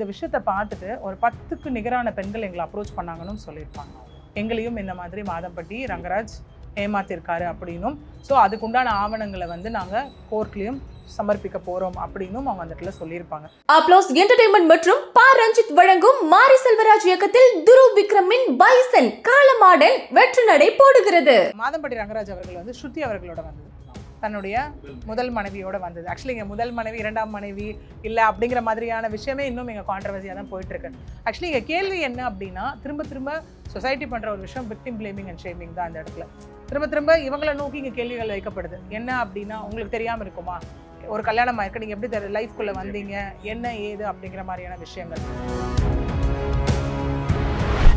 இந்த விஷயத்தை பார்த்துட்டு ஒரு பத்துக்கு நிகரான பெண்கள் எங்களை அப்ரோச் பண்ணாங்கன்னு சொல்லியிருப்பாங்க. எங்களையும் இந்த மாதிரி மாதம்பட்டி ரங்கராஜ் ஏமாத்திருக்காரு அப்படின்னும். ஸோ அதுக்குண்டான ஆவணங்களை வந்து நாங்கள் கோர்ட்லேயும் சமர்ப்பிக்க போகிறோம் அப்படின்னும் அவங்க அந்த இடத்துல சொல்லியிருப்பாங்க. அப்ளோஸ் என்டர்டைன்மெண்ட் மற்றும் பா. ரஞ்சித் வழங்கும் மாரி செல்வராஜ் இயக்கத்தில் துரு விக்ரமின் பைசன் காலமாடன் வெற்றி நடை போடுகிறது. மாதம்பட்டி ரங்கராஜ் அவர்கள் வந்து ஸ்ருதி அவர்களோட வந்தது. தன்னுடைய முதல் மனைவியோட வந்தது. ஆக்சுவலி இங்கே முதல் மனைவி இரண்டாம் மனைவி இல்லை அப்படிங்கிற மாதிரியான விஷயமே இன்னும் இங்கே கான்ட்ரவர்சியாக தான் போயிட்டு இருக்கு ஆக்சுவலி இங்கே கேள்வி என்ன அப்படின்னா திரும்ப திரும்ப சொசைட்டி பண்ணுற ஒரு விஷயம் விக்டிம் பிளேமிங் அண்ட் ஷேமிங் தான் அந்த இடத்துல. திரும்ப திரும்ப இவங்களை நோக்கி இங்கே கேள்விகள் வைக்கப்படுது. என்ன அப்படின்னா உங்களுக்கு தெரியாமல் இருக்குமா? ஒரு கல்யாணம் ஆயிருக்கு நீங்கள் எப்படி லைஃப்குள்ளே வந்தீங்க? என்ன ஏது அப்படிங்கிற மாதிரியான விஷயங்கள்.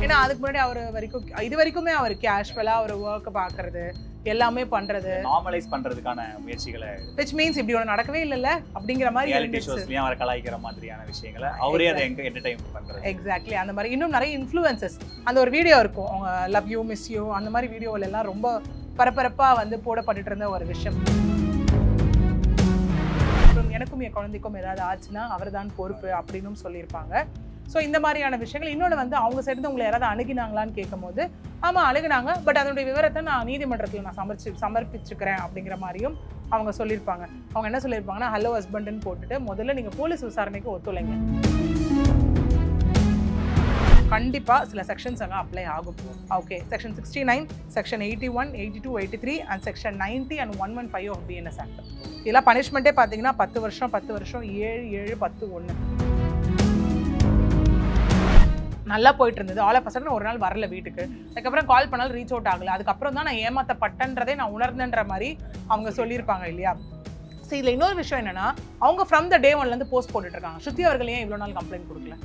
ஏன்னா அதுக்கு முன்னாடி அவர் வரைக்கும் இது வரைக்குமே அவர் கேஷுவலாக அவர் ஒர்க்கை பார்க்கறது எல்லாமே பண்ணுறது நார்மலைஸ் பண்றதுக்கான முயற்சிகளை விச் மீன்ஸ் இப்படி ஒன்று நடக்கவே இல்லைல்ல? அப்படிங்கிற மாதிரி ரியாலிட்டி ஷோஸ்லயும் அவரை கலாய்க்கிற மாதிரியான விஷயங்களை அவரே அதை எங்க என்டர்டைன் பண்றது. எக்ஸாக்ட்லி அந்த மாதிரி இன்னும் நிறைய இன்ஃப்ளூயன்சஸ் அந்த ஒரு வீடியோ இருக்கும். அவங்க லவ் யூ மிஸ் யூ அந்த மாதிரி வீடியோவில் எல்லாம் ரொம்ப பரபரப்பாக வந்து போடப்பட்டுட்டு இருந்த ஒரு விஷயம். எனக்கும் என் குழந்தைக்கும் ஏதாவது ஆச்சுன்னா அவர் தான் பொறுப்பு அப்படின்னும் சொல்லியிருப்பாங்க. ஸோ இந்த மாதிரியான விஷயங்கள். இன்னொன்று வந்து அவங்க சேர்ந்து உங்களை யாராவது அணுகினாங்களான்னு கேட்கும்போது ஆமாம் அணுகுனாங்க. பட் அதனுடைய விவரத்தை நான் நீதிமன்றத்தில் நான் சமர்ச்சி சமர்ப்பிச்சுக்கிறேன். அப்படிங்கிற மாதிரியும் அவங்க சொல்லியிருப்பாங்க. அவங்க என்ன சொல்லியிருப்பாங்கன்னா ஹலோ ஹஸ்பண்டுன்னு போட்டுட்டு முதல்ல நீங்கள் போலீஸ் விசாரணைக்கு ஒத்துழைங்க. கண்டிப்பாக சில செக்ஷன்ஸ் எல்லாம் அப்ளை ஆகும். Okay section sixty nine section eighty one eighty two eighty three and section ninety and one one five of BNS act இதெல்லாம் பனிஷ்மெண்ட்டே பார்த்தீங்கன்னா பத்து வருஷம் பத்து வருஷம் ஏழு ஏழு பத்து ஒன்று நல்லா போயிட்டு இருந்தது ஆல் ஆஃப் சடன் ஒரு நாள் வரல வீட்டுக்கு. அதுக்கப்புறம் கால் பண்ணாலும் ரீச் அவுட் ஆகல. அதுக்கப்புறம் தான் நான் ஏமாத்தப்பட்டன்றதே நான் உணர்ந்தன்ற மாதிரி அவங்க சொல்லியிருப்பாங்க இல்லையா? சரி இதில் இன்னொரு விஷயம் என்னன்னா அவங்க ஃப்ரம் த டே ஒன்லேருந்து போஸ்ட் போட்டுட்டு இருக்காங்க ஸ்ருதி அவர்கள் ஏன் இவ்வளோ நாள் கம்ப்ளைண்ட் கொடுக்கல?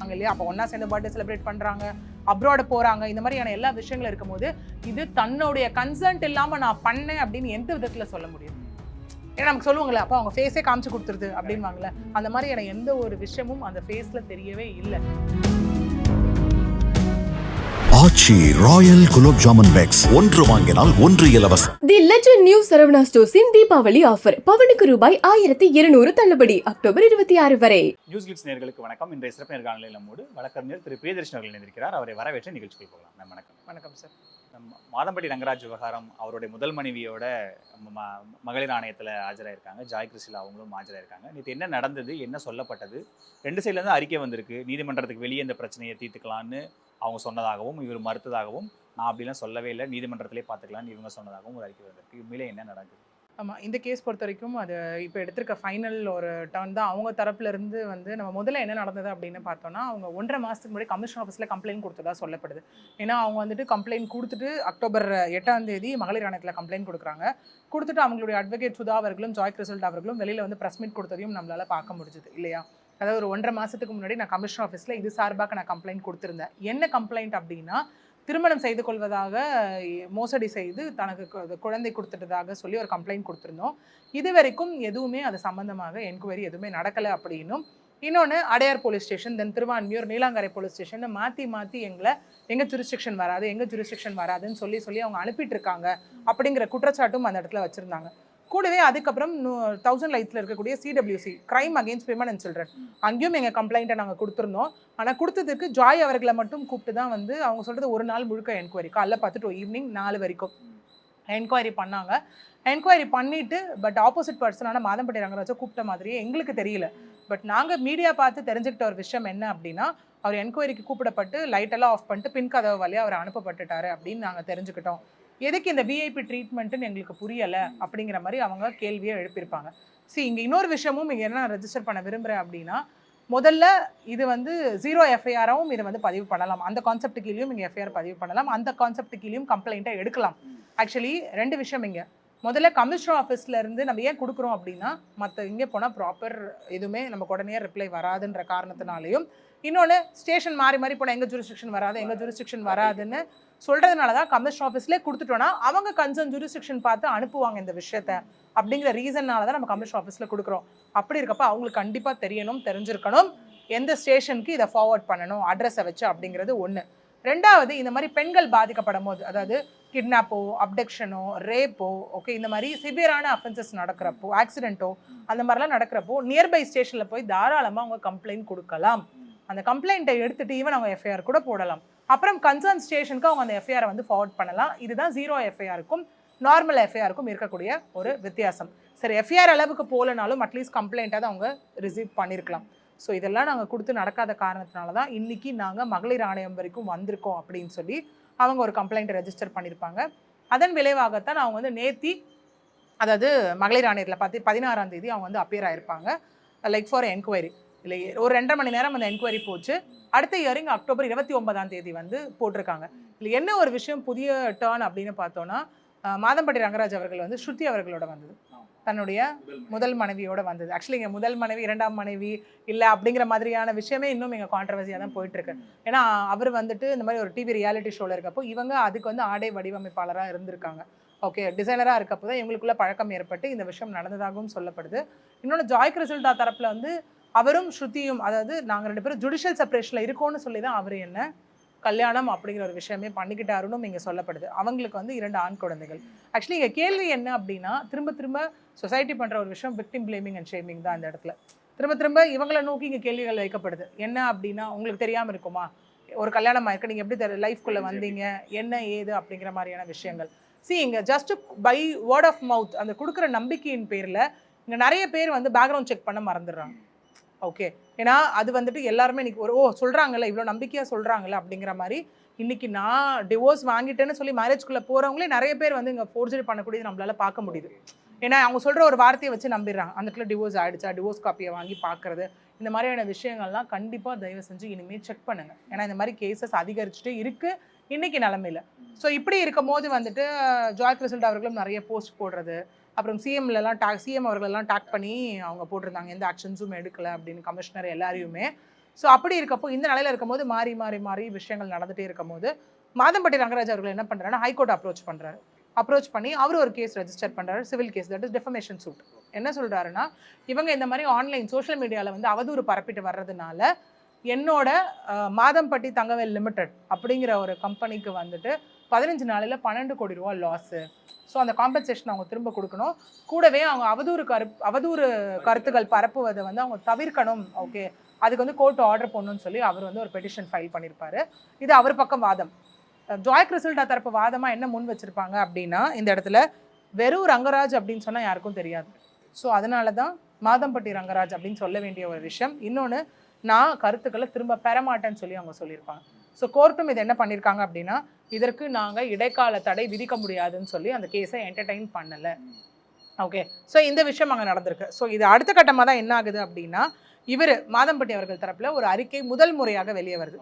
அங்கே இல்லையா? அப்போ ஒன்றா சேர்ந்து பர்த்டே செலிப்ரேட் பண்ணுறாங்க அப்ராட் போகிறாங்க இந்த மாதிரியான எல்லா விஷயங்களும் இருக்கும்போது இது தன்னுடைய கன்சர்ன்ட் இல்லாமல் நான் பண்ணேன் அப்படின்னு எந்த விதத்தில் சொல்ல முடியும்? ஏன்னா நமக்கு சொல்லுவாங்களே அப்போ அவங்க ஃபேஸே காமிச்சு கொடுத்துருது அப்படின்வாங்களே அந்த மாதிரியான எந்த ஒரு விஷயமும் அந்த ஃபேஸில் தெரியவே இல்லை. Aachi royal gulab jamun packs. ஒன்று வாங்கினால் ஒன்று இலவசம் தி லெஜண்ட் நியூ சரவணா ஸ்டோர்ஸின் தீபாவளி ஆஃபர். பவனுக்கு ரூபாய் ஆயிரத்தி இருநூறு தள்ளுபடி அக்டோபர் இருபத்தி ஆறு வரை. நியூஸ் கிளிட்ஸ் நேர்களுக்கு வணக்கம். இன்றைய சிறப்பு நேர்காணலில் நம்மோடு வழக்கறிஞர் திரு பிரியதர்ஷன் அவர்கள் இணைந்திருக்கிறார். அவரை வரவேற்ற நிகழ்ச்சிக்கு போகலாம். வணக்கம். வணக்கம் சார். மாதம்பட்டி ரங்கராஜ் விவகாரம் அவருடைய முதல் மனைவியோட ம- மகளிர் ஆணையத்தில் ஆஜராயிருக்காங்க. ஜாய் கிறிஸ்டில் அவங்களும் ஆஜராயிருக்காங்க. நேற்று என்ன நடந்தது என்ன சொல்லப்பட்டது ரெண்டு சைட்லேருந்து அறிக்கை வந்திருக்கு. நீதிமன்றத்துக்கு வெளியே இந்த பிரச்சனையை தீர்த்துக்கலான்னு அவங்க சொன்னதாகவும் இவர் மறுத்ததாகவும் நான் அப்படிலாம் சொல்லவே இல்லை. நீதிமன்றத்திலே பார்த்துக்கலாம்னு இவங்க சொன்னதாகவும் ஒரு அறிக்கை வந்திருக்கு. உண்மையிலே என்ன நடக்குது? ஆமாம் இந்த கேஸ் பொறுத்த வரைக்கும் அது இப்போ எடுத்திருக்க ஃபைனல் ஒரு டர்ன் தான். அவங்க தரப்புலேருந்து வந்து நம்ம முதல்ல என்ன நடந்தது அப்படின்னு பார்த்தோம்னா அவங்க ஒன்றரை மாதத்துக்கு முன்னாடி கமிஷன் ஆஃபீஸில் கம்ப்ளைண்ட் கொடுத்ததா சொல்லப்படுது. ஏன்னா அவங்க வந்துட்டு கம்ப்ளைண்ட் கொடுத்துட்டு அக்டோபர் எட்டாம் தேதி மகளிர் ஆணையத்தில் கம்ப்ளைண்ட் கொடுக்குறாங்க. கொடுத்துட்டு அவங்களுடைய அட்வொகேட் சுதா அவர்களும் ஜாய் ரிசல்ட் அவர்களும் வெளியில் வந்து ப்ரெஸ் மீட் கொடுத்ததையும் நம்மளால் பார்க்க முடிஞ்சுது இல்லையா? அதாவது ஒரு ஒன்றரை மாதத்துக்கு முன்னாடி நான் கமிஷன் ஆஃபீஸில் இது சார்பாக நான் கம்ப்ளைண்ட் கொடுத்துருந்தேன். என்ன கம்ப்ளைண்ட் அப்படின்னா திருமணம் செய்து கொள்வதாக மோசடி செய்து தனக்கு குழந்தை கொடுத்துட்டதாக சொல்லி ஒரு கம்ப்ளைண்ட் கொடுத்துருந்தோம். இது வரைக்கும் எதுவுமே அது சம்மந்தமாக என்கொயரி எதுவுமே நடக்கலை அப்படின்னும். இன்னொன்று Adyar police station then Thiruvanmiyur Neelankarai police station மாற்றி மாற்றி எங்களை எங்கள் ஜுரிஸ்டிக்ஷன் வராது எங்கள் ஜுரிஸ்டிக்ஷன் வராதுன்னு சொல்லி சொல்லி அவங்க அனுப்பிட்டு இருக்காங்க அப்படிங்கிற குற்றச்சாட்டும் அந்த இடத்துல வச்சுருந்தாங்க. கூடவே அதுக்கப்புறம் தௌசண்ட் லைட்ஸில் இருக்கக்கூடிய CWC crime against women and children அங்கேயும் எங்கள் கம்ப்ளைண்ட்டை நாங்கள் கொடுத்துருந்தோம். ஆனால் கொடுத்ததுக்கு ஜாய் அவர்களை மட்டும் கூப்பிட்டு தான் வந்து அவங்க சொல்கிறது ஒரு நாள் முழுக்க என்கொயரி காலைல பார்த்துட்டு ஈவினிங் நாலு வரைக்கும் என்கொயரி பண்ணாங்க. என்கொயரி பண்ணிட்டு பட் ஆப்போசிட் பர்சனான மாதம்பட்டி ரங்கராஜை கூப்பிட்ட மாதிரியே எங்களுக்கு தெரியல. பட் நாங்கள் மீடியா பார்த்து தெரிஞ்சுக்கிட்ட ஒரு விஷயம் என்ன அப்படின்னா அவர் என்கொயரிக்கு கூப்பிடப்பட்டு லைட்டெல்லாம் ஆஃப் பண்ணிட்டு பின் கதவு வழியாக அவர் அனுப்பப்பட்டுட்டாரு அப்படின்னு நாங்கள் தெரிஞ்சுக்கிட்டோம். எதுக்கு இந்த விஐபி ட்ரீட்மெண்ட்டுன்னு எங்களுக்கு புரியலை அப்படிங்கிற மாதிரி அவங்க கேள்வியை எழுப்பியிருப்பாங்க. See இங்கே இன்னொரு விஷயமும் இங்கே என்ன ரெஜிஸ்டர் பண்ண விரும்புகிறேன் அப்படின்னா முதல்ல இது வந்து ஜீரோ எஃப்ஐஆராகவும் இதை வந்து பதிவு பண்ணலாம். அந்த கான்செப்ட் கீழேயும் இங்கே எஃப்ஐஆர் பதிவு பண்ணலாம். அந்த கான்செப்ட் கீழேயும் கம்ப்ளைண்ட்டை எடுக்கலாம். ஆக்சுவலி ரெண்டு விஷயம் இங்கே. முதல்ல கமிஷனர் ஆஃபீஸ்லேருந்து நம்ம ஏன் கொடுக்குறோம் அப்படின்னா மற்ற இங்கே போனால் ப்ராப்பர் எதுவுமே நமக்கு உடனே ரிப்ளை வராதுன்ற காரணத்தினாலையும் இன்னொன்று ஸ்டேஷன் மாறி மாறி போனால் எங்கள் ஜூரிஸ்டிக்ஷன் வராது எங்கள் ஜூரிஸ்டிக்ஷன் வராதுன்னு சொல்கிறதுனால தான் கமிஷன் ஆஃபீஸ்லேயே கொடுத்துட்டோன்னா அவங்க கன்சர்ன் ஜூரிஸ்டிக்ஷன் பார்த்து அனுப்புவாங்க இந்த விஷயத்த. அப்படிங்கிற ரீசன்னால தான் நம்ம கமிஷன் ஆஃபீஸில் கொடுக்குறோம். அப்படி இருக்கப்போ அவங்களுக்கு கண்டிப்பாக தெரியணும் தெரிஞ்சிருக்கணும். எந்த ஸ்டேஷனுக்கு இதை ஃபார்வர்ட் பண்ணணும் அட்ரஸை வச்சு அப்படிங்கிறது ஒன்று ரெண்டாவது இந்த மாதிரி பெண்கள் பாதிக்கப்படும் போது அதாவது கிட்னாப்போ அப்டக்ஷனோ ரேப்போ ஓகே இந்த மாதிரி சிவியரான அஃபென்சஸ் நடக்கிறப்போ ஆக்சிடென்ட்டோ அந்த மாதிரிலாம் நடக்கிறப்போ நியர்பை ஸ்டேஷனில் போய் தாராளமாக அவங்க கம்ப்ளைண்ட் கொடுக்கலாம். அந்த கம்ப்ளைண்ட்டை எடுத்துட்டு ஈவன் அவங்க எஃப்ஐஆர் கூட போடலாம். அப்புறம் கன்சர்ன் ஸ்டேஷனுக்கு அவங்க அந்த எஃப்ஐஆரை வந்து ஃபார்வர்ட் பண்ணலாம். இதுதான் ஜீரோ எஃப்ஐஆருக்கும் நார்மல் எஃப்ஐஆருக்கும் இருக்கக்கூடிய ஒரு வித்தியாசம். சரி எஃப்ஐஆர் அளவுக்கு போகலனாலும் அட்லீஸ்ட் கம்ப்ளைண்ட்டாக அவங்க ரிசீவ் பண்ணியிருக்கலாம் ஸோ இதெல்லாம் நாங்கள் கொடுத்து நடக்காத காரணத்தினால தான் இன்றைக்கி நாங்கள் மகளிர் ஆணையம் வரைக்கும் வந்திருக்கோம் அப்படின்னு சொல்லி அவங்க ஒரு கம்ப்ளைண்ட் ரெஜிஸ்டர் பண்ணியிருப்பாங்க அதன் விளைவாகத்தான் அவங்க வந்து நேத்தி அதாவது மகளிர் ஆணையத்தில் பார்த்து பதினாறாம் தேதி அவங்க வந்து அப்பியர் ஆயிருப்பாங்க. லைக் ஃபார் என்கொயரி இல்லை ஒரு ரெண்டரை மணி நேரம் அந்த என்கொயரி போச்சு. அடுத்த இயரிங் அக்டோபர் இருபத்தி ஒன்பதாம் தேதி வந்து போட்டிருக்காங்க. இல்லை என்ன ஒரு விஷயம் புதிய டேர்ன் அப்படின்னு பார்த்தோன்னா மாதம்பட்டி ரங்கராஜ் அவர்கள் வந்து ஸ்ருதி அவர்களோட வந்தது. தன்னுடைய முதல் மனைவியோட வந்தது. ஆக்சுவலி இங்கே முதல் மனைவி இரண்டாம் மனைவி இல்லை அப்படிங்கிற மாதிரியான விஷயமே இன்னும் எங்கள் கான்ட்ரவர்சியாக தான் போயிட்டுருக்கு. ஏன்னா அவர் வந்துட்டு இந்த மாதிரி ஒரு டிவி ரியாலிட்டி ஷோவில் இருக்கப்போ இவங்க அதுக்கு வந்து ஆடை வடிவமைப்பாளராக இருந்திருக்காங்க. ஓகே டிசைனராக இருக்கப்போ தான் இவங்களுக்குள்ள பழக்கம் ஏற்பட்டு இந்த விஷயம் நடந்ததாகவும் சொல்லப்படுது. இன்னொன்று ஜாய் கிறிசல்டா தரப்பில் வந்து அவரும் ஸ்ருதியும் அதாவது நாங்கள் ரெண்டு பேரும் ஜுடிஷியல் செப்பரேஷனில் இருக்கோம்னு சொல்லி தான் அவர் என்ன கல்யாணம் அப்படிங்கிற ஒரு விஷயமே பண்ணிக்கிட்டாருன்னு இங்கே சொல்லப்படுது. அவங்களுக்கு வந்து இரண்டு ஆண் குழந்தைகள். ஆக்சுவலி இங்கே கேள்வி என்ன அப்படின்னா திரும்ப திரும்ப சொசைட்டி பண்ணுற ஒரு விஷயம் விக்டிம் பிளேமிங் அண்ட் ஷேமிங் தான் இந்த இடத்துல. திரும்ப திரும்ப இவங்களை நோக்கி இங்கே கேள்விகள் வைக்கப்படுது என்ன அப்படின்னா உங்களுக்கு தெரியாமல் இருக்குமா? ஒரு கல்யாணம் ஆயிருக்கு நீங்கள் எப்படி லைஃப்குள்ளே வந்தீங்க? என்ன ஏது அப்படிங்கிற மாதிரியான விஷயங்கள். சி இங்கே just by word of mouth அந்த கொடுக்குற நம்பிக்கையின் பேரில் இங்கே நிறைய பேர் வந்து பேக்ரவுண்ட் செக் பண்ண மறந்துடுறாங்க. ஓகே ஏன்னா அது வந்துட்டு எல்லாருமே இன்னைக்கு ஒரு ஓ சொல்கிறாங்கல்ல இவ்வளோ நம்பிக்கையாக சொல்கிறாங்கல்ல அப்படிங்கிற மாதிரி இன்னைக்கு நான் டிவோர்ஸ் வாங்கிட்டேன்னு சொல்லி மேரேஜ்குள்ளே போகிறவங்களே நிறைய பேர் வந்து இங்கே ஃபோர்ஜரி பண்ணக்கூடியது நம்மளால் பார்க்க முடியுது. ஏன்னா அவங்க சொல்கிற ஒரு வார்த்தையை வச்சு நம்பிடுறாங்க. அந்த இடத்துல டிவோர்ஸ் ஆகிடுச்சா டிவோர்ஸ் காப்பியை வாங்கி பார்க்குறது. இந்த மாதிரியான விஷயங்கள்லாம் கண்டிப்பாக தயவு செஞ்சு இனிமேல் செக் பண்ணுங்கள் ஏன்னா இந்த மாதிரி கேசஸ் அதிகரிச்சுட்டே இருக்குது இன்னைக்கு நிலமையில. ஸோ இப்படி இருக்கும் போது வந்துட்டு ஜாய் கிரிசல்ட் அவர்களும் நிறைய போஸ்ட் போடுறது. அப்புறம் சிஎம்லலாம் டாக் சிஎம் அவர்களெல்லாம் டாக் பண்ணி அவங்க போட்டிருந்தாங்க எந்த ஆக்ஷன்ஸும் எடுக்கலை அப்படின்னு கமிஷனர் எல்லாரையுமே. ஸோ அப்படி இருக்கப்போ இந்த நிலையில் இருக்கும்போது மாறி மாறி மாறி விஷயங்கள் நடந்துகிட்டே இருக்கும்போது மாதம்பட்டி ரங்கராஜ் அவர்கள் என்ன பண்ணுறாருன்னா ஹைகோர்ட் அப்ரோச் பண்ணுறாரு அப்ரோச் பண்ணி அவர் ஒரு கேஸ் ரெஜிஸ்டர் பண்ணுறாரு civil case that is defamation suit என்ன சொல்கிறாருன்னா இவங்க இந்த மாதிரி ஆன்லைன் சோஷியல் மீடியாவில் வந்து அவதூறு பரப்பிட்டு வர்றதுனால என்னோட மாதம்பட்டி தங்கவேல் லிமிடெட் அப்படிங்கிற ஒரு கம்பெனிக்கு வந்துட்டு பதினஞ்சு நாளில் பன்னெண்டு கோடி ரூபா லாஸு ஸோ அந்த காம்பன்சேஷன் அவங்க திரும்ப கொடுக்கணும். கூடவே அவங்க அவதூறு கரு அவதூறு கருத்துக்கள் பரப்புவதை வந்து அவங்க தவிர்க்கணும். ஓகே அதுக்கு வந்து கோர்ட் ஆர்டர் பண்ணணும்னு சொல்லி அவர் வந்து ஒரு பெட்டிஷன் ஃபைல் பண்ணியிருப்பாரு இது அவர் பக்கம் வாதம். ஜாய் கிறிசல்டா தரப்பு வாதமாக என்ன முன் வச்சுருப்பாங்க அப்படின்னா இந்த இடத்துல வெறும் ரங்கராஜ் அப்படின்னு சொன்னால் யாருக்கும் தெரியாது. ஸோ அதனால தான் மாதம்பட்டி ரங்கராஜ் அப்படின்னு சொல்ல வேண்டிய ஒரு விஷயம். இன்னொன்று நான் கருத்துக்களை திரும்ப பெறமாட்டேன்னு சொல்லி அவங்க சொல்லியிருப்பாங்க. ஸோ கோர்ட்டும் இது என்ன பண்ணியிருக்காங்க அப்படின்னா இதற்கு நாங்கள் இடைக்கால தடை விதிக்க முடியாதுன்னு சொல்லி அந்த கேஸை என்டர்டெயின் பண்ணலை. ஓகே ஸோ இந்த விஷயம் அங்கே நடந்திருக்கு. ஸோ இது அடுத்த கட்டமாக தான் என்ன ஆகுது அப்படின்னா இவர் மாதம்பட்டி அவர்கள் தரப்பில் ஒரு அறிக்கை முதல் முறையாக வெளியே வருது.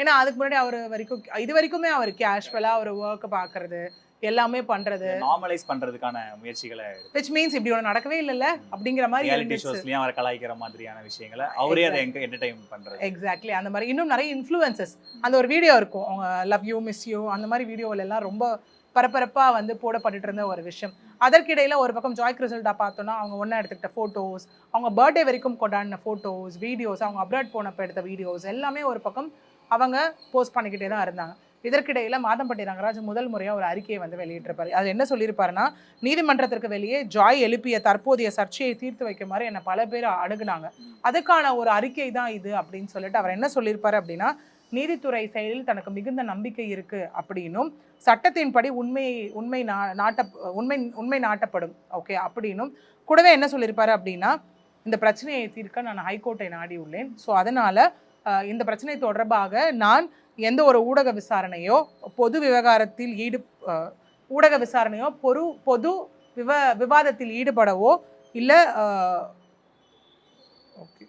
ஏன்னா அதுக்கு முன்னாடி அவர் வரைக்கும் இது வரைக்குமே அவர் கேஷுவலாக அவர் ஒர்க்கை பார்க்குறது எல்லாமே பண்ணுறது நார்மலைஸ் பண்றதுக்கான முயற்சிகளை விச் மீன்ஸ் இப்படி ஒன்று நடக்கவே இல்லைல்ல? அப்படிங்கிற மாதிரி ரியாலிட்டி ஷோஸ்லயும் அவரை கலாய்க்கிற மாதிரியான விஷயங்களை அவரே அதை எங்க என்டர்டைன் பண்றது. எக்ஸாக்ட்லி அந்த மாதிரி இன்னும் நிறைய இன்ஃப்ளூயன்சஸ் அந்த ஒரு வீடியோ இருக்கும். அவங்க லவ் யூ மிஸ் யூ அந்த மாதிரி வீடியோவில் எல்லாம் ரொம்ப பரபரப்பாக வந்து போடப்பட்டுட்டு இருந்த ஒரு விஷயம். அதற்கிடையில ஒரு பக்கம் ஜாய் கிறிசல்டா பார்த்தோன்னா அவங்க ஒன்றா எடுத்துக்கிட்ட ஃபோட்டோஸ் அவங்க பர்த்டே வரைக்கும் கொண்டாடின ஃபோட்டோஸ் வீடியோஸ் அவங்க அப்ராட் போனப்போ எடுத்த வீடியோஸ் எல்லாமே ஒரு பக்கம் அவங்க போஸ்ட் பண்ணிக்கிட்டே தான் இருந்தாங்க. இதற்கிடையில் மாதம்பட்டி ரங்கராஜ் முதல் முறையாக ஒரு அறிக்கையை வந்து வெளியிட்டிருப்பார். அது என்ன சொல்லியிருப்பாருன்னா நீதிமன்றத்திற்கு வெளியே ஜாய் எழுப்பிய தற்போதைய சர்ச்சையை தீர்த்து வைக்குமாறு என்னை பல பேர் அணுகுனாங்க. அதுக்கான ஒரு அறிக்கை தான் இது அப்படின்னு சொல்லிட்டு அவர் என்ன சொல்லியிருப்பார் அப்படின்னா நீதித்துறை செயலில் தனக்கு மிகுந்த நம்பிக்கை இருக்கு அப்படின்னும் சட்டத்தின்படி உண்மை உண்மை நா- நாட்ட உண்மை உண்மை நாட்டப்படும் ஓகே அப்படின்னும் கூடவே என்ன சொல்லியிருப்பாரு அப்படின்னா இந்த பிரச்சனையை தீர்க்க நான் ஹைகோர்ட்டை நாடியுள்ளேன். ஸோ அதனால் இந்த பிரச்சனை தொடர்பாக நான் எந்த ஒரு ஊடக விசாரணையோ பொது விவகாரத்தில் ஈடு ஊடக விசாரணையோ பொது பொது விவ விவாதத்தில் ஈடுபடவோ இல்லை ஓகே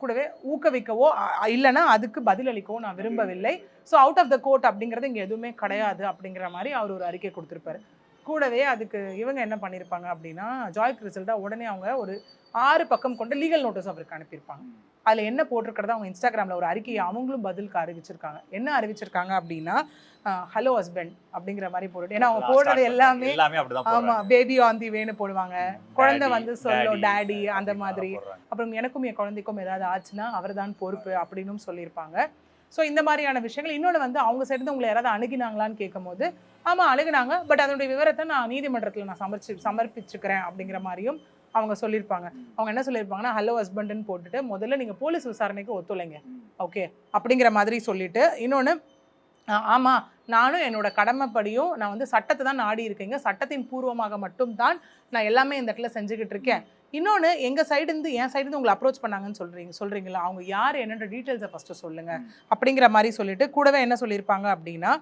கூடவே ஊக்குவிக்கவோ இல்லைன்னா அதுக்கு பதிலளிக்கவோ நான் விரும்பவில்லை. So out of the court அப்படிங்கிறது இங்கே எதுவுமே கிடையாது அப்படிங்கிற மாதிரி அவர் ஒரு அறிக்கை கொடுத்துருப்பாரு. கூடவே அதுக்கு இவங்க என்ன பண்ணியிருப்பாங்க அப்படின்னா ஜாய் கிறிசல்டா உடனே அவங்க ஒரு ஆறு பக்கம் கொண்ட லீகல் நோட்டீஸ் அவருக்கு அனுப்பியிருப்பாங்க. அதில் என்ன போட்டிருக்கிறத அவங்க இன்ஸ்டாகிராமில் ஒரு அறிக்கையை அவங்களும் பதிலுக்கு அறிவிச்சிருக்காங்க. என்ன அறிவிச்சிருக்காங்க அப்படின்னா ஹலோ ஹஸ்பண்ட் அப்படிங்கிற மாதிரி போட்டுட்டு ஏன்னா அவங்க போடுறது எல்லாமே எல்லாமே அப்படிதான் ஆமா போடுறாங்க. பேபி ஆன் தி வேன்னு போடுவாங்க குழந்தை வந்து சொல்லும் daddy டாடி அந்த மாதிரி. அப்புறம் எனக்கும் என் குழந்தைக்கும் ஏதாவது ஆச்சுன்னா அவர்தான் பொறுப்பு அப்படின்னும் சொல்லியிருப்பாங்க. ஸோ இந்த மாதிரியான விஷயங்கள். இன்னொன்று வந்து அவங்க சேர்ந்து உங்களை யாராவது அணுகினாங்களான்னு கேட்கும்போது ஆமாம் அணுகுனாங்க. பட் அதனுடைய விவரத்தை நான் நீதிமன்றத்தில் நான் சமர்ச்சி சமர்ப்பிச்சுக்கிறேன். அப்படிங்கிற மாதிரியும் அவங்க சொல்லியிருப்பாங்க. அவங்க என்ன சொல்லியிருப்பாங்கன்னா ஹலோ ஹஸ்பண்டுன்னு போட்டுட்டு முதல்ல நீங்கள் போலீஸ் விசாரணைக்கு ஒத்துழைங்க. ஓகே அப்படிங்கிற மாதிரி சொல்லிட்டு இன்னொன்று ஆமாம் நானும் என்னோட கடமைப்படியும் நான் வந்து சட்டத்தை தான் நாடி இருக்கேங்க. சட்டத்தின் பூர்வமாக மட்டும்தான் நான் எல்லாமே இந்த இடத்துல செஞ்சுக்கிட்டு இருக்கேன். இன்னொன்று எங்கள் சைடுந்து என் சைடுந்து உங்களை அப்ரோச் பண்ணாங்கன்னு சொல்கிறீங்க சொல்கிறீங்களா அவங்க யார் என்னன்ற டீட்டெயில்ஸை ஃபஸ்ட்டு சொல்லுங்கள் அப்படிங்கிற மாதிரி சொல்லிட்டு கூடவே என்ன சொல்லியிருப்பாங்க அப்படின்னா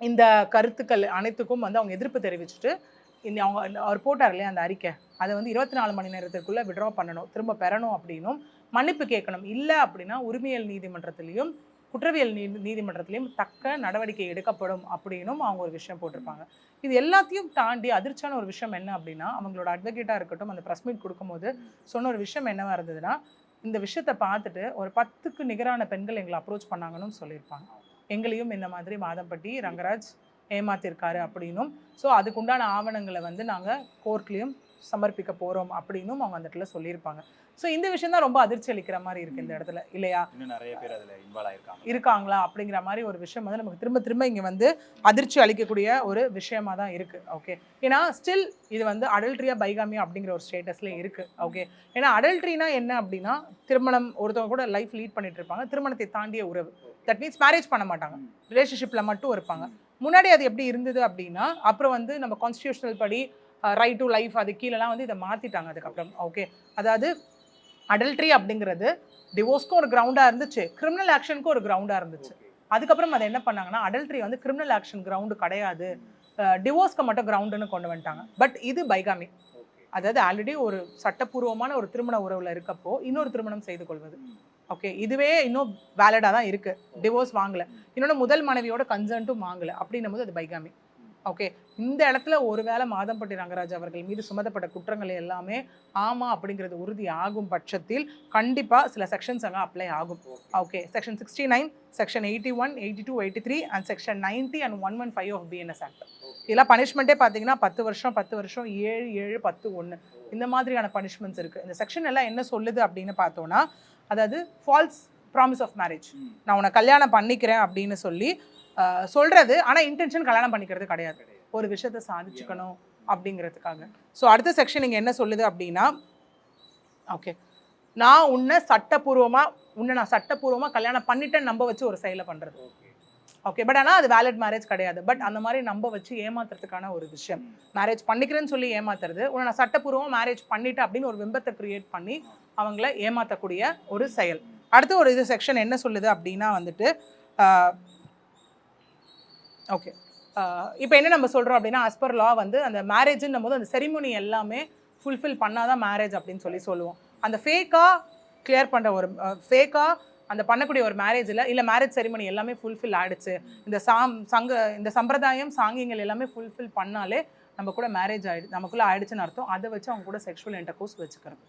இந்த கருத்துக்கள் அனைத்துக்கும் வந்து அவங்க எதிர்ப்பு தெரிவிச்சுட்டு இந்த அவங்க அவர் போட்டார் இல்லையா அந்த அறிக்கை அதை வந்து இருபத்தி நாலு மணி நேரத்திற்குள்ளே விட்ரா பண்ணணும் திரும்ப பெறணும் அப்படின்னும் மன்னிப்பு கேட்கணும். இல்லை அப்படின்னா உரிமையல் நீதிமன்றத்திலையும் குற்றவியல் நீ நீதிமன்றத்திலையும் தக்க நடவடிக்கை எடுக்கப்படும் அப்படின்னும் அவங்க ஒரு விஷயம் போட்டிருப்பாங்க. இது எல்லாத்தையும் தாண்டி அதிர்ச்சியான ஒரு விஷயம் என்ன அப்படின்னா அவங்களோட அட்வொகேட்டாக இருக்கட்டும் அந்த ப்ரெஸ் மீட் கொடுக்கும்போது சொன்ன ஒரு விஷயம் என்னவா இருந்ததுன்னா இந்த விஷயத்தை பார்த்துட்டு ஒரு பத்துக்கு நிகரான பெண்கள் எங்களை அப்ரோச் பண்ணாங்கன்னு சொல்லியிருப்பாங்க. எங்களையும் இந்த மாதிரி மாதம்பட்டி ரங்கராஜ் ஏமாத்திருக்காரு அப்படின்னும். ஸோ அதுக்குண்டான ஆவணங்களை வந்து நாங்கள் கோர்ட்லேயும் சமர்ப்பிக்க போகிறோம் அப்படின்னும் அவங்க அந்த இடத்துல சொல்லியிருப்பாங்க. ஸோ இந்த விஷயம் தான் ரொம்ப அதிர்ச்சி அளிக்கிற மாதிரி இருக்குது இந்த இடத்துல இல்லையா? நிறைய பேர் அதுல இருக்காங்களா அப்படிங்கிற மாதிரி ஒரு விஷயம் வந்து நமக்கு திரும்ப திரும்ப இங்கே வந்து அதிர்ச்சி அளிக்கக்கூடிய ஒரு விஷயமா தான் இருக்குது ஓகே ஏன்னா ஸ்டில் இது வந்து அடல்ட்ரியா பைகாமியா அப்படிங்கிற ஒரு ஸ்டேட்டஸ்ல இருக்குது ஓகே ஏன்னா அடல்ட்ரினா என்ன அப்படின்னா திருமணம் ஒருத்தவங்க கூட லைஃப் லீட் பண்ணிட்டு இருப்பாங்க. திருமணத்தை தாண்டிய உறவு. தட் மீன்ஸ் மேரேஜ் பண்ண மாட்டாங்க. ரிலேஷன்ஷிப்பில் மட்டும் இருப்பாங்க. முன்னாடி அது எப்படி இருந்தது அப்படின்னா அப்புறம் வந்து நம்ம கான்ஸ்டியூஷனல் படி ரைட் டு லைஃப் அது கீழெல்லாம் வந்து இதை மாற்றிட்டாங்க அதுக்கப்புறம். ஓகே அதாவது அடல்ட்ரி அப்படிங்கிறது டிவோர்ஸ்க்கும் ஒரு கிரவுண்டாக இருந்துச்சு. கிரிமினல் ஆக்ஷனுக்கும் ஒரு கிரவுண்டாக இருந்துச்சு. அதுக்கப்புறம் அதை என்ன பண்ணாங்கன்னா அடல்ட்ரி வந்து கிரிமினல் ஆக்ஷன் கிரவுண்டு கிடையாது. டிவோர்ஸ்க்கு மட்டும் கிரவுண்டுன்னு கொண்டு வந்துட்டாங்க. பட் இது பைகாமி. அதாவது ஆல்ரெடி ஒரு சட்டப்பூர்வமான ஒரு திருமண உறவில் இருக்கப்போ இன்னொரு திருமணம் செய்து கொள்வது. ஓகே இதுவே இன்னும் வேலிடாக தான் இருக்கு. டிவோர்ஸ் வாங்கல. இன்னொன்று முதல் மனைவியோட கன்சர்ன்ட்டும் வாங்கல. அப்படின்னும் போது அது பைகாமி. ஓகே இந்த இடத்துல ஒருவேளை மாதம்பட்டி ரங்கராஜ் அவர்கள் மீது சுமத்தப்பட்ட குற்றங்கள் எல்லாமே ஆமா அப்படிங்கிறது உறுதி ஆகும் பட்சத்தில் கண்டிப்பா சில செக்ஷன்ஸ் அங்கே அப்ளை ஆகும். Okay section sixty nine section eighty one eighty two eighty three and section ninety and one one five of BNS act இதெல்லாம் பனிஷ்மெண்ட்டே பார்த்தீங்கன்னா பத்து வருஷம் பத்து வருஷம் ஏழு ஏழு பத்து ஒன்று இந்த மாதிரியான பனிஷ்மெண்ட்ஸ் இருக்குது இந்த செக்ஷன் எல்லாம் என்ன சொல்லுது அப்படின்னு பார்த்தோன்னா அதாவது ஃபால்ஸ் ப்ராமிஸ் ஆஃப் மேரேஜ் நான் உன்னை கல்யாணம் பண்ணிக்கிறேன் அப்படின்னு சொல்லி சொல்கிறது ஆனால் இன்டென்ஷன் கல்யாணம் பண்ணிக்கிறது கிடையாது. ஒரு விஷயத்தை சாதிச்சுக்கணும் அப்படிங்கிறதுக்காக. ஸோ அடுத்த செக்ஷன் இங்கே என்ன சொல்லுது அப்படின்னா ஓகே நான் உன்னை சட்டப்பூர்வமாக உன்னை நான் சட்டப்பூர்வமாக கல்யாணம் பண்ணிட்டேன்னு நம்ப வச்சு ஒரு செயலை பண்ணுறது ஓகே பட் ஆனால் அது வேலிட் மேரேஜ் கிடையாது. பட் அந்த மாதிரி நம்ப வச்சு ஏமாத்துறதுக்கான ஒரு விஷயம். மேரேஜ் பண்ணிக்கிறேன்னு சொல்லி ஏமாத்துறது உன்னை நான் சட்டப்பூர்வமாக மேரேஜ் பண்ணிட்டேன் அப்படின்னு ஒரு விம்பத்தை கிரியேட் பண்ணி அவங்கள ஏமாற்றக்கூடிய ஒரு செயல். அடுத்து ஒரு இது செக்ஷன் என்ன சொல்லுது அப்படின்னா வந்துட்டு ஓகே uh, இப்போ என்ன நம்ம சொல்கிறோம் அப்படின்னா as பர் லா வந்து அந்த மேரேஜ்னும் போது அந்த செரிமோனி எல்லாமே ஃபுல்ஃபில் பண்ணாதான் மேரேஜ் அப்படின்னு சொல்லி சொல்லுவோம். அந்த ஃபேக்காக கிளியர் பண்ணுற ஒரு uh, ஃபேக்காக அந்த பண்ணக்கூடிய ஒரு மேரேஜில் இல்லை மேரேஜ் செரிமனி எல்லாமே ஃபுல்ஃபில் ஆகிடுச்சு இந்த சாம் சங்க இந்த சம்பிரதாயம் சாங்கியங்கள் எல்லாமே ஃபுல்ஃபில் பண்ணாலே நம்ம கூட மேரேஜ் ஆகிடு நமக்குள்ள ஆயிடுச்சுன்னு அர்த்தம். அதை வச்சு அவங்க கூட செக்ஷுவல் இன்டர்கோர்ஸ் வச்சுக்கிறது.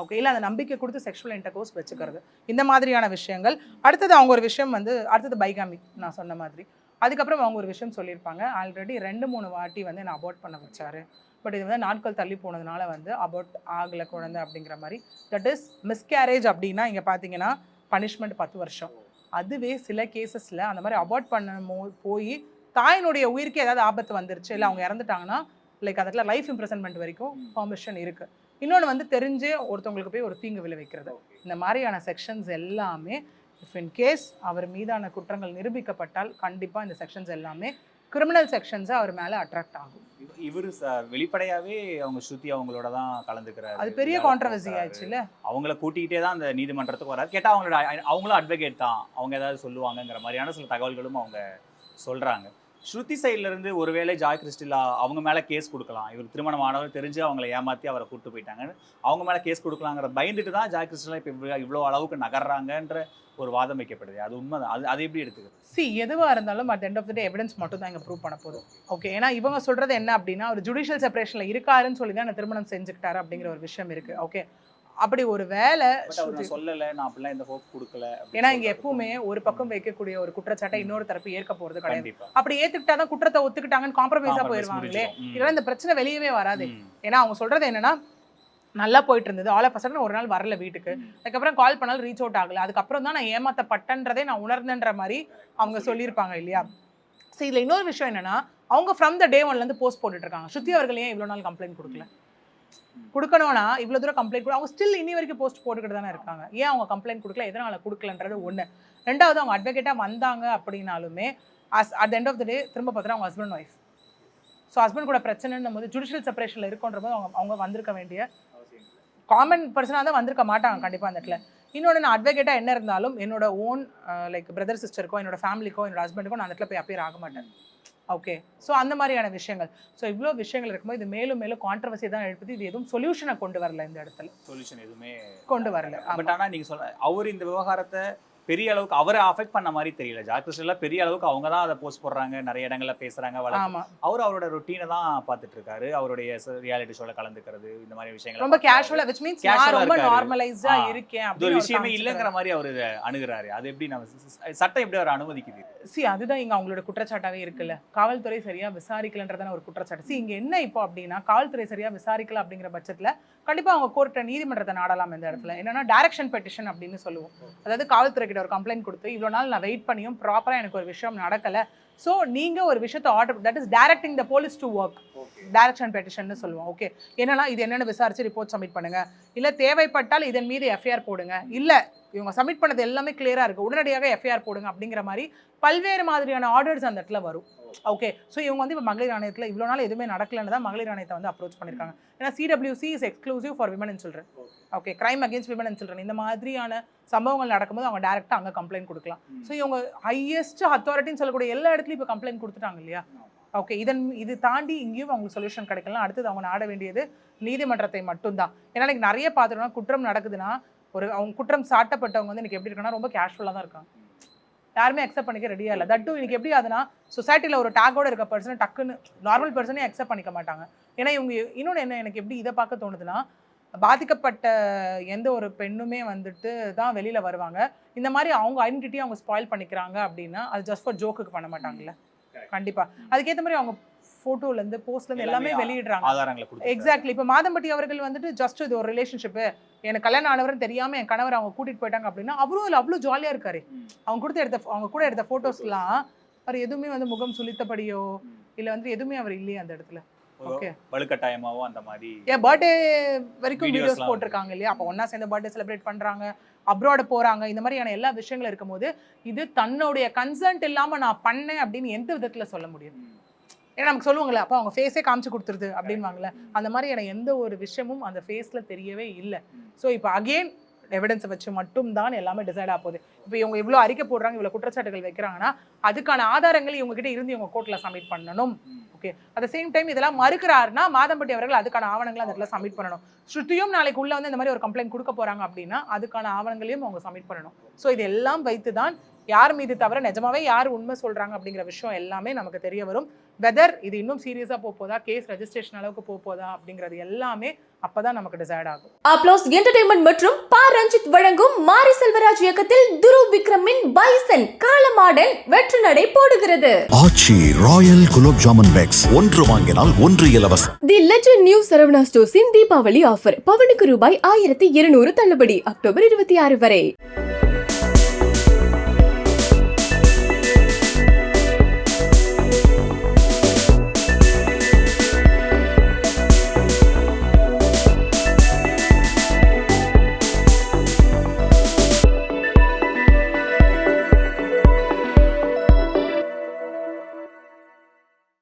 ஓகே இல்லை அந்த நம்பிக்கை கொடுத்து செக்ஷுவல் இன்டர்கோர்ஸ் வச்சுக்கிறது. இந்த மாதிரியான விஷயங்கள். அடுத்தது அவங்க ஒரு விஷயம் வந்து அடுத்தது பைகாமி நான் சொன்ன மாதிரி. அதுக்கப்புறம் அவங்க ஒரு விஷயம் சொல்லியிருப்பாங்க. ஆல்ரெடி ரெண்டு மூணு வாட்டி வந்து என்னை அபார்ட் பண்ண வச்சாரு. பட் இது வந்து நாட்கள் தள்ளி போனதுனால வந்து அபார்ட் ஆகலை குழந்தை அப்படிங்கிற மாதிரி. தட் இஸ் மிஸ்கேரேஜ் அப்படின்னா இங்கே பார்த்தீங்கன்னா பனிஷ்மெண்ட் பத்து வருஷம். அதுவே சில கேசஸில் அந்த மாதிரி அபார்ட் பண்ண போய் தாயினுடைய உயிருக்கு ஏதாவது ஆபத்து வந்துருச்சு இல்லை அவங்க இறந்துட்டாங்கன்னா லைக் அந்த இடத்துல லைஃப் இம்ப்ரெசன்மெண்ட் வரைக்கும் பர்மிஷன் இருக்குது இன்னொன்று வந்து தெரிஞ்சு ஒருத்தவங்களுக்கு போய் ஒரு தீங்கு விளைவிக்கிறது. இந்த மாதிரியான செக்ஷன்ஸ் எல்லாமே இஃப் இன் கேஸ் அவர் மீதான குற்றங்கள் நிரூபிக்கப்பட்டால் கண்டிப்பாக இந்த செக்ஷன்ஸ் எல்லாமே கிரிமினல் செக்ஷன்ஸை அவர் மேலே அட்ராக்ட் ஆகும். இவரு வெளிப்படையாவே அவங்க ஸ்ருதி அவங்களோட தான் கலந்துக்கிறாரு. அது பெரிய கான்ட்ரவர்சி. ஆயிடுச்சுல்ல அவங்கள கூட்டிகிட்டே தான் அந்த நீதிமன்றத்துக்கு வராரு. கேட்டால் அவங்களோட அவங்களும் அட்வொகேட் தான். அவங்க ஏதாவது சொல்லுவாங்கங்கிற மாதிரியான சில தகவல்களும் அவங்க சொல்றாங்க. ஸ்ருதி சைட்லேருந்து ஒருவேளை ஜாய் கிறிஸ்டிலா அவங்க மேலே கேஸ் கொடுக்கலாம். இவர் திருமணம் ஆனவர் தெரிஞ்சு அவங்கள ஏமாற்றி அவரை கூட்டு போயிட்டாங்கன்னு அவங்க மேலே கேஸ் கொடுக்கலாங்கிற பயந்துட்டு தான் ஜாய் கிறிஸ்டிலா இப்போ இவ்வளோ இவ்வளோ அளவுக்கு நகர்றாங்கன்ற ஒரு வாதம் வைக்கப்படுது. அது உண்மை தான் அது அது எப்படி எடுத்துக்கிறது? சி எதுவாக இருந்தாலும் at end of the day evidence மட்டும் தான் இங்கே ப்ரூவ் பண்ண போதும். ஓகே ஏன்னா இவங்க சொல்கிறது என்ன அப்படின்னா ஒரு ஜுடிஷியல் செப்பரேஷனில் இருக்காருன்னு சொல்லி தான் திருமணம் செஞ்சுக்கிட்டாரு அப்படிங்கிற ஒரு விஷயம் இருக்குது ஓகே அப்படி ஒரு வேலை சொல்லலை நான் அப்படிலாம் இந்த ஹோப் கொடுக்கல ஏன்னா இங்கே சொல்றது எப்பவுமே ஒரு பக்கம் வைக்கக்கூடிய ஒரு குற்றச்சாட்டை இன்னொரு தரப்பு ஏற்க போகிறது கிடையாது. அப்படி ஏற்றுக்கிட்டா தான் குற்றத்தை ஒத்துக்கிட்டாங்கன்னு முடிஞ்சிடும். ம். இதெல்லாம் இந்த பிரச்சனை வெளியவே வராது. ஏன்னா அவங்க சொல்கிறது என்னன்னா நல்லா போயிட்டு இருந்தது. ஆல் ஆஃப் சடன் ஒரு நாள் வரல வீட்டுக்கு. அதுக்கப்புறம் கால் பண்ணாலும் ரீச் அவுட் ஆகல. அதுக்கப்புறம் தான் நான் ஏமாத்தப்பட்டன்றதே நான் உணர்ந்தேன்ற மாதிரி அவங்க சொல்லியிருப்பாங்க இல்லையா? சரி இதில் இன்னொரு விஷயம் என்னன்னா அவங்க ஃப்ரம் த டே ஒன்லேருந்து போஸ்ட் போட்டுட்டு இருக்காங்க. ஸ்ருதி அவர்கள் ஏன் இவ்வளோ நாள் கம்ப்ளைண்ட் கொடுக்கல? கொடுக்கணும்னா இவ்வளோ தூரம் கம்ப்ளைண்ட் கொடு. அவங்க ஸ்டில் இன்னி வரைக்கும் போஸ்ட் போட்டுக்கிட்டு தானே இருக்காங்க. ஏன் அவங்க கம்ப்ளைண்ட் கொடுக்கல? எதனால கொடுக்கலன்றது ஒன்று ரெண்டாவது அவங்க அட்வொகேட்டாக வந்தாங்க அப்படின்னாலுமே as at end of the day திரும்ப பார்த்தா அவங்க ஹஸ்பண்ட் ஒய்ஃப் ஸோ ஹஸ்பண்ட் கூட பிரச்சனைன்னும் போது ஜுடிஷியல் செப்பரேஷனில் இருக்குன்ற போது அவங்க அவங்க வந்திருக்க வேண்டிய காமன் பர்சனாக தான் வந்திருக்க மாட்டாங்க கண்டிப்பாக அந்த இடத்துல. இன்னொன்று நான் அட்வொகேட்டாக என்ன இருந்தாலும் என்னோட ஓன் லைக் பிரதர் சிஸ்டருக்கோ என்னோட ஃபேமிலிக்கோ என்னோட ஹஸ்பண்டுக்கோ நான் அந்த இடத்துல போய் அப்பியர் ஆக மாட்டேன். ஓகே ஸோ அந்த மாதிரியான விஷயங்கள். ஸோ இவ்வளோ விஷயங்கள் இருக்கும்போது இது மேலும் மேலும் கான்ட்ரவர்சி தான் எழுப்புது. இது எதுவும் சொல்யூஷனை கொண்டு வரல இந்த இடத்துல. சொல்யூஷன் எதுவுமே கொண்டு வரல. பட் ஆனா நீங்க சொல்ல அவர் இந்த விவகாரத்தை பெரிய அளவுக்கு அவரை அஃபெக்ட் பண்ண மாதிரி தெரியல. ஜாக்கிரஸ்லாம் பெரிய அளவுக்கு அவங்க தான் அதை போஸ்ட் போடுறாங்க நிறைய இடங்கள்ல பேசுறாங்க அவர் அவரோட ரொட்டீனை தான் பார்த்துட்டு இருக்காரு. அவருடைய ரியாலிட்டி ஷோல கலந்துக்கிறது இந்த மாதிரி விஷயங்கள் ரொம்ப கேஷுவலா விச் மீன்ஸ் நான் ரொம்ப. நார்மலைஸ்டா. இருக்கேன் ஒரு அப்படின்னு விஷயமே இல்லைங்கிற மாதிரி அவர் அணுகுறாரு. அது எப்படி நம்ம சட்டம் எப்படி அவர் அனுமதிக்குது? சி அதுதான் இங்க அவங்களோட குற்றச்சாட்டாவே இருக்குல்ல. காவல்துறை சரியா விசாரிக்கலன்றதான ஒரு குற்றச்சாட்டு. சி இங்க என்ன இப்போ அப்படின்னா காவல்துறை சரியா விசாரிக்கல அப்படிங்கிற பட்சத்துல கண்டிப்பா அவங்க கோர்ட்டை நீதிமன்றத்தை நாடலாம் இந்த இடத்துல. என்னன்னா டைரக்ஷன் பெட்டிஷன் அப்படின்னு சொல்லுவோம். அதாவது காவல்துறை கிட்ட ஒரு கம்ப்ளைண்ட் கொடுத்து இவ்வளோ நாள் நான் வெயிட் பண்ணியும் ப்ராப்பரா எனக்கு ஒரு விஷயம் நடக்கல. ஸோ நீங்க ஒரு விஷயத்தை order that is directing the police to work direction petition சொல்லுவோம். ஓகே என்னன்னா இது என்னன்னு விசாரிச்சு ரிப்போர்ட் சப்மிட் பண்ணுங்க. இல்ல தேவைப்பட்டால் இதன் மீது எஃப்ஐஆர் போடுங்க. இல்ல இவங்க சப்மிட் பண்ணது எல்லாமே கிளியரா இருக்கு. உடனடியாக எஃப்ஐஆர் போடுங்க அப்படிங்கிற மாதிரி பல்வேறு மாதிரியான ஆர்டர்ஸ் அந்த இடத்துல வரும். ஓகே ஸோ இவங்க வந்து இப்போ மகளிர் ஆணையத்தில் இவ்வளோ நாள் எதுவுமே நடக்கலன்னு தான் மகளிர் ஆணையத்தை வந்து அப்ரோச் பண்ணியிருக்காங்க ஏன்னா CWC is exclusive for women and children okay crime against women and children இந்த மாதிரியான சம்பவங்கள் நடக்கும்போது அவங்க டேரெக்டாக அங்கே கம்ப்ளைண்ட் கொடுக்கலாம். ஸோ இவங்க ஹையஸ்ட் அத்தாரிட்டின்னு சொல்லக்கூடிய எல்லா இடத்துலையும் இப்போ கம்ப்ளைண்ட் கொடுத்துட்டாங்க இல்லையா? ஓகே இதன் இது தாண்டி இங்கேயும் அவங்களுக்கு சொல்யூஷன் கிடைக்கலாம். அடுத்தது அவங்க நாட வேண்டியது நீதிமன்றத்தை மட்டும்தான். ஏன்னா எனக்கு நிறைய பார்த்துட்டோம்னா குற்றம் நடக்குதுன்னா ஒரு அவங்க குற்றம் சாட்டப்பட்டவங்க வந்து எனக்கு எப்படி இருக்குன்னா ரொம்ப கேஷுவலாக தான் இருக்காங்க. யாருமே அக்செப்ட் பண்ணிக்க ரெடியாக இல்லை. தட்டு இன்னைக்கு எப்படி ஆகுதுன்னா சொசைட்டியில் ஒரு டேக்கோட இருக்க பர்சனை டக்குன்னு நார்மல் பர்சனே அக்செப்ட் பண்ணிக்க மாட்டாங்க. ஏன்னா இவங்க இன்னொன்று என்ன எனக்கு எப்படி இதை பார்க்க தோணுதுன்னா பாதிக்கப்பட்ட எந்த ஒரு பெண்ணுமே வந்துட்டு தான் வெளியில வருவாங்க. இந்த மாதிரி அவங்க ஐடென்டிட்டி அவங்க ஸ்பாயில் பண்ணிக்கிறாங்க அப்படின்னா அது ஜஸ்ட் ஃபார் ஜோக்குக்கு பண்ண மாட்டாங்கல்ல. கண்டிப்பா. அதுக்கேற்ற மாதிரி அவங்க photoல இருந்து போஸ்ட்ல இருந்து எல்லாமே எல்லாமே வெளியிடுறாங்க. ஆதாரங்களை எக்ஸாக்ட்லி இப்போ மாதம்பட்டி அவர்கள் வந்துட்டு ஜஸ்ட் இது ஒரு ரிலேஷன்ஷிப்பு எனக்கு கல்யாணம் ஆனவர்னு தெரியாம என் கணவர் அவங்க கூட்டிட்டு போயிட்டாங்க அப்படின்னா அவரும் அதில் அவ்வளோ ஜாலியா இருக்காரு. அவங்க கொடுத்து எடுத்த அவங்க கூட எடுத்த போட்டோஸ்லாம் அவர் எதுவுமே வந்து முகம் சுளித்தபடியோ இல்ல வந்து எதுவுமே அவர் இல்லையே அந்த இடத்துல. ஓகே வலுக்கட்டாயமாவோ அந்த மாதிரி ஏன் பர்த்டே வரைக்கும் வீடியோஸ் எல்லாம் போட்டிருக்காங்க இல்லையா? அப்போ ஒண்ணா சேர்ந்து பர்த்டே செலிப்ரேட் பண்றாங்க அப்ராட் போறாங்க இந்த மாதிரியான எல்லா விஷயங்களும் இருக்கும்போது இது தன்னுடைய கன்சர்ன்ட் இல்லாம நான் பண்ணேன் அப்படின்னு எந்த விதத்துல சொல்ல முடியும்? ஏன்னா நமக்கு சொல்லுவாங்களே அப்போ அவங்க ஃபேஸே காமிச்சு கொடுத்துருது அப்படின்வாங்கல்ல அந்த மாதிரியான எந்த ஒரு விஷயமும் அந்த ஃபேஸ்ல தெரியவே இல்லை. ஸோ இப்போ அகெயின் எவிடன்ஸை வச்சு மட்டும்தான் எல்லாமே டிசைட் ஆக போகுது. இப்போ இவங்க இவ்வளோ அறிக்கை போடுறாங்க இவ்வளோ குற்றச்சாட்டுகள் வைக்கிறாங்கன்னா அதுக்கான ஆதாரங்கள் இவங்க கிட்ட இருந்து இவங்க கோர்ட்டில் சப்மிட் பண்ணணும். ஓகே அட் சேம் டைம் இதெல்லாம் மறுக்கிறாருன்னா மாதம்பட்டி அவர்கள் அதுக்கான ஆவணங்களை அந்த இடத்துல சப்மிட் பண்ணணும். ஸ்ருதியும் நாளைக்கு உள்ள வந்து இந்த மாதிரி ஒரு கம்ப்ளைண்ட் கொடுக்க போறாங்க அப்படின்னா அதுக்கான ஆவணங்களையும் அவங்க சப்மிட் பண்ணணும். ஸோ இது எல்லாம் வைத்து தான் யார் மீது தவிர நிஜமாவே யார் உண்மை சொல்றாங்க அப்படிங்கிற விஷயம் எல்லாமே நமக்கு தெரிய வரும். வெதர் இது இன்னும் சீரியஸாக போக போதா கேஸ் ரெஜிஸ்ட்ரேஷன் அளவுக்கு போக போதா அப்படிங்கிறது எல்லாமே அப்பதான் நமக்கு டிசைட் ஆகும். அப்ளோஸ் என்டர்டைன்மெண்ட் மற்றும் பா. ரஞ்சித் வழங்கும் மாரி செல்வராஜ் இயக்கத்தில் துரு விக்ரமின் பைசன் காலமாடன் வெற்றி நடை போடுகிறது. ஆச்சி ராயல் குலோப் ஜாமன் பேக்ஸ் ஒன்று வாங்கினால் ஒன்று இலவசம். தி லெஜண்ட் நியூ சரவணா ஸ்டோர்ஸின் தீபாவளி ஆஃபர் பவனுக்கு ரூபாய் ஆயிரத்தி இருநூறு தள்ளுபடி அக்டோபர் இருபத்தி ஆறு வரை.